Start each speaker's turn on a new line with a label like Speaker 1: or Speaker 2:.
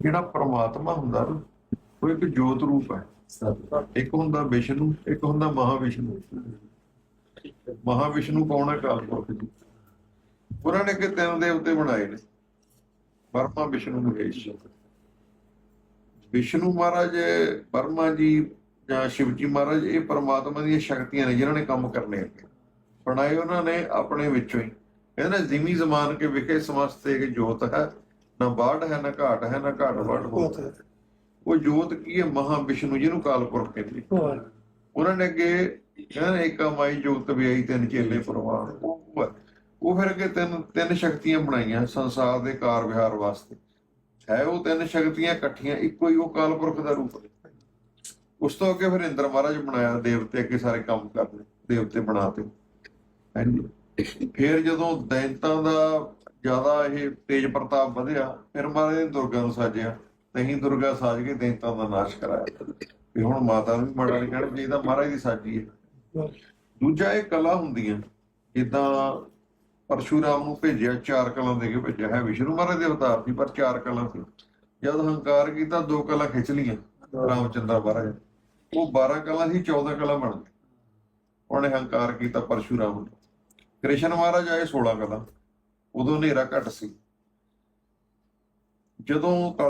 Speaker 1: ਜਿਹੜਾ ਪਰਮਾਤਮਾ ਹੁੰਦਾ ਨਾ, ਉਹ ਇੱਕ ਜੋਤ ਰੂਪ ਹੈ। ਇੱਕ ਹੁੰਦਾ ਵਿਸ਼ਨੂੰ, ਇੱਕ ਹੁੰਦਾ ਮਹਾਵਿਸ਼ਨੂੰ। ਮਹਾਵਿਸ਼ਨੂੰ ਕੌਣ ਹੈ? ਕਾਲਪੁਰਖ ਜੀ। ਉਹਨਾਂ ਨੇ ਕਿ ਤਿੰਨ ਦੇਵਤੇ ਬਣਾਏ ਨੇ। ਬਰਮਾ ਵਿਸ਼ਨੂੰ ਮਹੇਸ਼ ਵਿਸ਼ਨੂੰ ਮਹਾਰਾਜ ਬਰਮਾ ਜੀ ਜਾਂ ਸ਼ਿਵ ਜੀ ਮਹਾਰਾਜ, ਇਹ ਪਰਮਾਤਮਾ ਦੀਆਂ ਸ਼ਕਤੀਆਂ ਨੇ ਜਿਨ੍ਹਾਂ ਨੇ ਕੰਮ ਕਰਨੇ ਅੱਗੇ ਬਣਾਏ ਉਹਨਾਂ ਨੇ ਆਪਣੇ ਵਿੱਚੋਂ ਹੀ। ਕਹਿੰਦੇ ਨਾ, ਜ਼ਿਮੀ ਜ਼ਮਾਨ ਕੇ ਵਿਖੇ ਸਮਸਤੇ ਕਿ ਜੋਤ ਹੈ। ਨਾ ਬਾੜ ਹੈ ਨਾ ਘਾਟ ਹੈ ਨਾ ਘਾਟ ਬਾੜ ਹੋਤ ਹੈ। ਉਹ ਜੋਤ ਕੀ ਹੈ? ਮਹਾ ਵਿਸ਼ਨੂੰ ਜਿਹਨੂੰ ਕਾਲਪੁਰਖ ਕਹਿੰਦੇ ਉਹਨਾਂ ਨੇ ਅੱਗੇ ਕਹਿੰਦੇ ਇੱਕ ਮਾਈ ਜੋਤ ਵੀ ਆਈ ਤਿੰਨ ਚੇਲੇ ਹੈ। ਉਹ ਫਿਰ ਅੱਗੇ ਤਿੰਨ ਤਿੰਨ ਸ਼ਕਤੀਆਂ ਬਣਾਈਆਂ ਸੰਸਾਰ ਦੇ ਕਾਰ ਵਿਹਾਰ ਵਾਸਤੇ। ਹੈ ਉਹ ਤਿੰਨ ਸ਼ਕਤੀਆਂ ਇਕੱਠੀਆਂ ਇੱਕੋ ਹੀ ਉਹ ਕਾਲਪੁਰਖ ਦਾ ਰੂਪ ਹੈ ਉਸ ਤੋਂ ਅੱਗੇ ਫਿਰ ਇੰਦਰ ਮਹਾਰਾਜ ਬਣਾਇਆ ਦੇਵਤੇ ਅੱਗੇ ਸਾਰੇ ਕੰਮ ਕਰਦੇ ਦੇਵਤੇ ਬਣਾਤੇ ਹਾਂਜੀ। ਫਿਰ ਜਦੋਂ ਦੈਂਤਾਂ ਦਾ ਜ਼ਿਆਦਾ ਇਹ ਤੇਜ ਪ੍ਰਤਾਪ ਵਧਿਆ, ਫਿਰ ਮਹਾਰਾਜ ਨੇ ਦੁਰਗਾ ਨੂੰ ਸਾਜਿਆ। ਨਹੀਂ ਦੁਰਗਾ ਸਾਜ ਕੇ ਦੈਂਤਾਂ ਦਾ ਨਾਸ਼ ਕਰਾਇਆ। ਵੀ ਹੁਣ ਮਾਤਾ ਨੂੰ ਮਾੜਾ ਨਹੀਂ ਕਹਿਣਾ ਚਾਹੀਦਾ, ਮਹਾਰਾਜ ਦੀ ਸਾਜੀ ਹੈ। ਦੂਜਾ ਇਹ ਕਲਾ ਹੁੰਦੀਆਂ, ਜਿੱਦਾਂ ਪਰਸ਼ੂਰਾਮ ਨੂੰ ਭੇਜਿਆ, ਚਾਰ ਕਲਾਂ ਦੇ ਕੇ ਭੇਜਿਆ, ਹੈ ਵਿਸ਼ਨੂੰ ਮਹਾਰਾਜ ਦੇ ਅਵਤਾਰ ਸੀ, ਪਰ ਚਾਰ ਕਲਾਂ ਸੀ। ਜਦ ਹੰਕਾਰ ਕੀਤਾ, ਦੋ ਕਲਾਂ ਖਿੱਚ ਲੀਆਂ ਰਾਮਚੰਦਰ ਮਹਾਰਾਜ ਉਹ 12 ਕਲਾਂ ਸੀ 14 ਕਲਾਂ ਬਣ ਗਏ ਉਹਨੇ ਹੰਕਾਰ ਕੀਤਾ ਪਰਸ਼ੂਰਾਮ ਨੂੰ। ਕ੍ਰਿਸ਼ਨ ਮਹਾਰਾਜ ਆਏ 16 ਕਲਾਂ। ਉਦੋਂ ਹਨੇਰਾ ਘੱਟ ਸੀ। ਜਦੋਂ